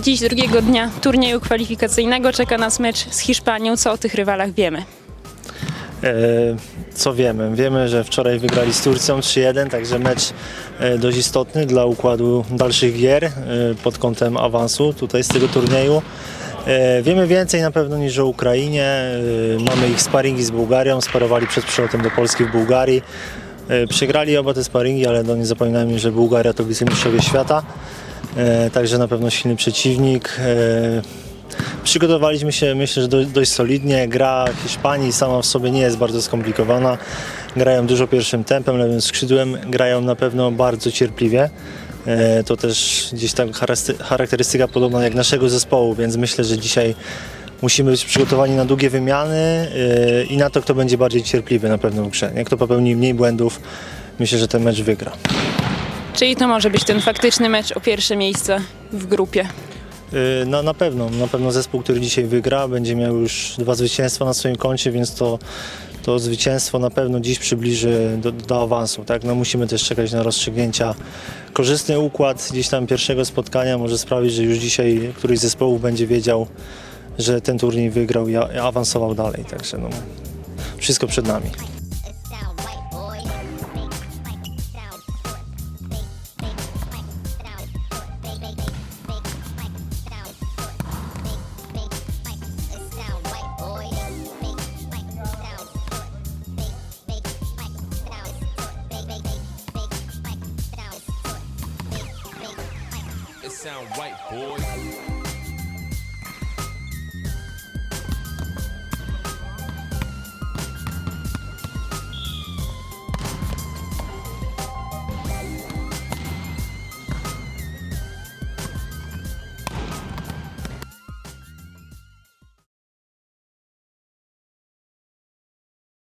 Dziś drugiego dnia turnieju kwalifikacyjnego czeka nas mecz z Hiszpanią. Co o tych rywalach wiemy? E, Co wiemy? Wiemy, że wczoraj wygrali z Turcją 3-1, także mecz e, dość istotny dla układu dalszych gier e, pod kątem awansu tutaj z tego turnieju. Wiemy więcej na pewno niż o Ukrainie. Mamy ich sparingi z Bułgarią, sparowali przed przylotem do Polski w Bułgarii. Przegrali oba te sparingi, ale no nie zapominajmy, że Bułgaria to wicemistrzowie świata. E, Także na pewno silny przeciwnik. E, Przygotowaliśmy się, myślę, że do, dość solidnie. Gra Hiszpanii sama w sobie nie jest bardzo skomplikowana. Grają dużo pierwszym tempem, lewym skrzydłem. Grają na pewno bardzo cierpliwie. E, To też gdzieś tam charakterystyka podobna jak naszego zespołu, więc myślę, że dzisiaj musimy być przygotowani na długie wymiany i na to, kto będzie bardziej cierpliwy na pewno w grze. Nie? Kto popełni mniej błędów, myślę, że ten mecz wygra. Czyli to może być ten faktyczny mecz o pierwsze miejsce w grupie. No na pewno, na pewno zespół, który dzisiaj wygra, będzie miał już dwa zwycięstwa na swoim koncie, więc to, to zwycięstwo na pewno dziś przybliży do, do awansu. Tak? No musimy też czekać na rozstrzygnięcia. Korzystny układ gdzieś tam pierwszego spotkania może sprawić, że już dzisiaj któryś z zespołów będzie wiedział, że ten turniej wygrał i awansował dalej. Także no, wszystko przed nami. sound white, boy.